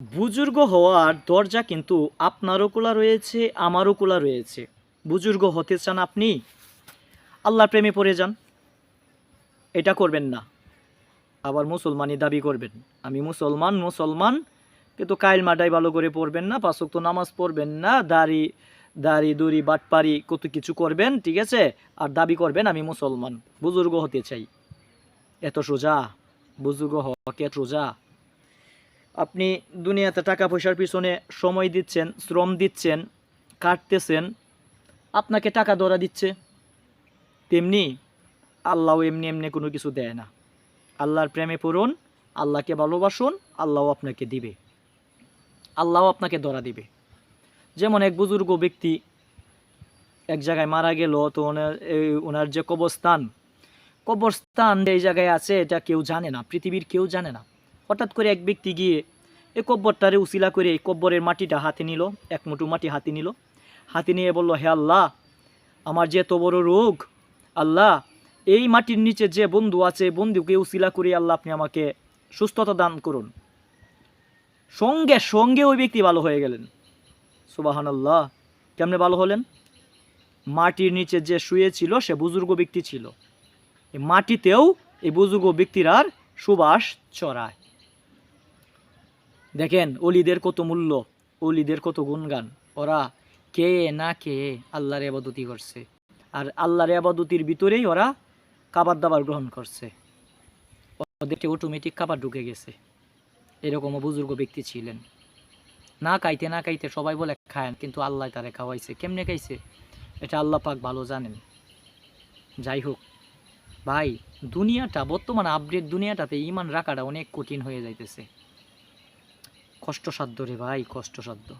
বুজুর্গ হওয়ার দরজা কিন্তু আপনারও খোলা রয়েছে, আমারও খোলা রয়েছে। বুজুর্গ হতে চান আপনি? আল্লাহর প্রেমে পড়ে যান। এটা করবেন না। আবার মুসলমানই দাবি করবেন। আমি মুসলমান মুসলমান, কিন্তু কাইল মাডাই ভালো করে পড়বেন না পাঁচক তো নামাজ পড়বেন না, দাড়ি দাড়ি, দুড়ি বাটপারি কত কিছু করবেন, ঠিক আছে? আর দাবি করবেন আমি মুসলমান, বুজুর্গ হতে চাই। এত সোজা, বুজুর্গ হওয়া কি সোজা? আপনি দুনিয়াতে টাকা পয়সার পিছনে সময় দিচ্ছেন, শ্রম দিচ্ছেন, কাটতেছেন, আপনাকে টাকা ধরা দিচ্ছে। তেমনি আল্লাহও এমনি এমনি কোনো কিছু দেয় না। আল্লাহর প্রেমে পড়ুন, আল্লাহকে ভালোবাসুন আল্লাহও আপনাকে দিবে। আল্লাহও আপনাকে ধরা দিবে। যেমন এক বুজুর্গ ব্যক্তি এক জায়গায় মারা গেল, তো ওনার এই ওনার যে কবরস্থান কবরস্থান এই জায়গায় আছে, এটা কেউ জানে না, পৃথিবীর কেউ জানে না। হঠাৎ করে এক ব্যক্তি গিয়ে এই কব্বরটারে উসিলা করে এই কব্বরের মাটিটা হাতে নিল, এক মুঠো মাটি হাতে নিল। হাতে নিয়ে বলল, হে আল্লাহ, আমার যে এত বড় রোগ, আল্লাহ, এই মাটির নিচে যে বন্ধু আছে বন্ধুকে উসিলা করে আল্লাহ আপনি আমাকে সুস্থতা দান করুন। সঙ্গে সঙ্গে ওই ব্যক্তি ভালো হয়ে গেলেন। সুবাহান আল্লাহ কেমনে ভালো হলেন? মাটির নিচে যে শুয়েছিল সে বুজুর্গ ব্যক্তি ছিল। মাটিতেও এই বুজুর্গ ব্যক্তির আর সুবাস চড়ায় দেখেন, অলিদের কত মূল্য, অলিদের কত গুণগান। ওরা কে না কে আল্লাহর আবাদতি করছে। আর আল্লাহর আবাদতির ভিতরেই ওরা খাবার দাবার গ্রহণ করছে। ওদেরকে অটোমেটিক খাবার ঢুকে গেছে। এরকমও বুজুর্গ ব্যক্তি ছিলেন। না খাইতে না খাইতে সবাই বলে খায়েন কিন্তু আল্লাহ তারে খাওয়াইছে। কেমনে খাইছে? এটা আল্লাহ পাক ভালো জানেন। যাই হোক, ভাই, দুনিয়াটা, বর্তমান আপডেট দুনিয়াটাতে ইমান রাখাটা অনেক কঠিন হয়ে যাইতেছে। কষ্টসাধ্য রে ভাই কষ্টসাধ্য।